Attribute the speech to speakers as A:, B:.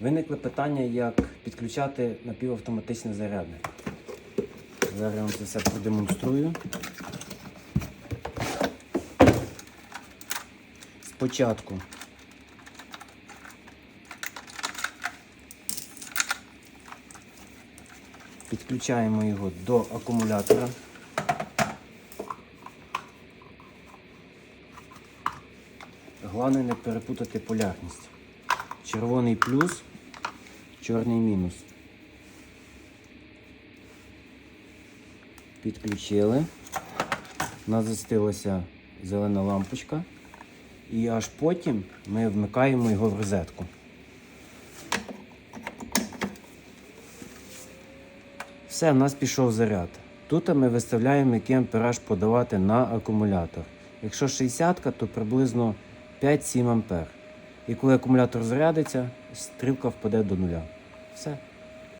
A: Виникли питання, як підключати напівавтоматичний зарядник. Зараз я вам це все продемонструю. Спочатку підключаємо його до акумулятора. Головне не перепутати полярність. Червоний плюс, чорний мінус. Підключили. У нас засвітилася зелена лампочка. І аж потім ми вмикаємо його в розетку. Все, в нас пішов заряд. Тут ми виставляємо, який ампераж подавати на акумулятор. Якщо 60, то приблизно 5-7 ампер. І коли акумулятор зарядиться, стрілка впаде до нуля. Все.